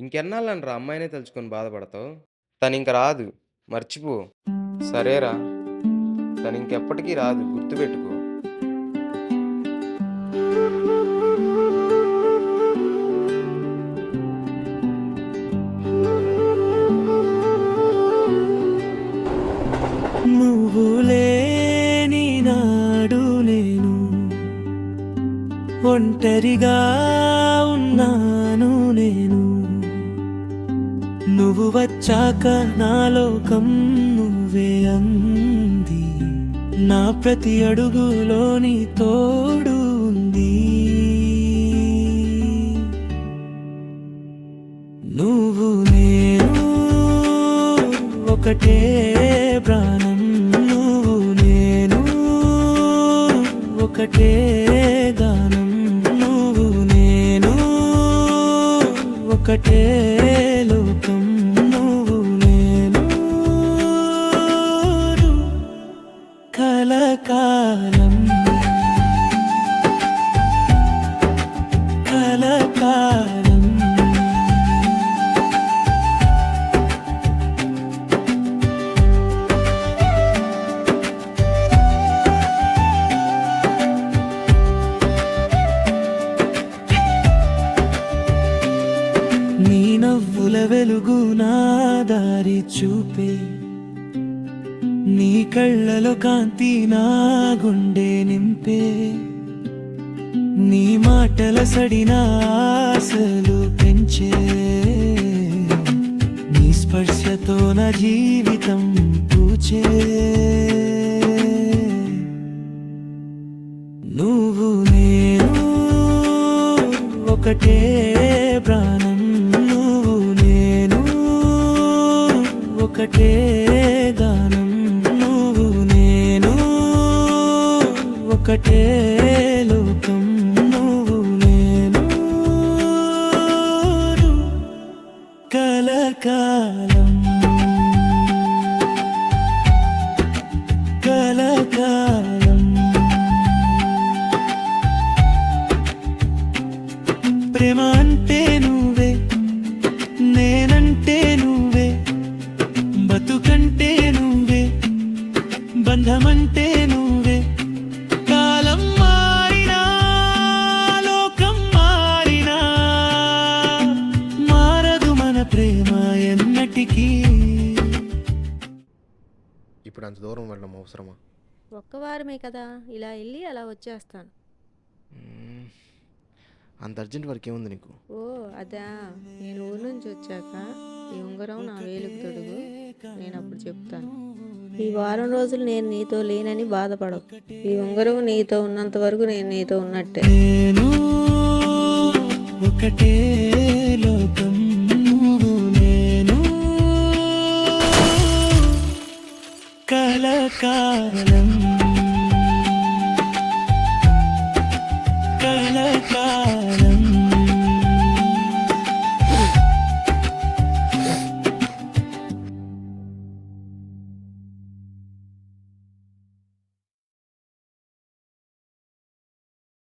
ఇంకెన్నాళ్ళని రా అమ్మాయినే తలుచుకొని బాధపడతావు? తను ఇంక రాదు. మర్చిపో. సరేరా. తను ఇంకెప్పటికీ రాదు. గుర్తుపెట్టుకో. నువ్వు లేని నాడు నేను ఒంటరిగా ఉన్నాను నేను. నువ్వు వచ్చాక నా లోకం నువ్వే అంది. నా ప్రతి అడుగులోని తోడు ఉంది. నువ్వు నేను ఒకటే ప్రాణం. నువ్వు నేను ఒకటే గానం. నువ్వు నేను ఒకటే కలకాలం. కలకాలం. నీ నవ్వుల వెలుగు నా దారి చూపే నీ కళ్ళలో కాంతి నా గుండె నింపే. నీ మాటల సడిన ఆశలు పెంచే. నీ స్పర్శతో నా జీవితం పూచే. నువ్వు నేను ఒకటే ప్రాణం. నువ్వు నేను ఒకటే ఒకటే లోకం నువ్వు నేను. కలకాలం. కలకాలం. ప్రేమ అంటే నువ్వే నేనంటే నువ్వే బతుకంటే నువ్వే బంధమంటే నువ్వే. ఇప్పుడు అంత దూరం వెళ్ళడం అవసరమా? ఒక్క వారమే కదా ఇలా వెళ్ళి అలా వచ్చేస్తాను. మ్మ్. అంత అర్జెంట్ వర్క్ ఏముంది నీకు? ఓ అదా. నేను ఊరు నుంచి వచ్చాక ఈ ఉంగరం నా వేలుకు తొడుగు నేను అప్పుడు చెప్తాను. ఈ వారం రోజులు నేను నీతో లేనని బాధపడవు ఈ ఉంగరం నీతో ఉన్నంత వరకు నేను నీతో ఉన్నట్టే. నేను ఒకటే కాలం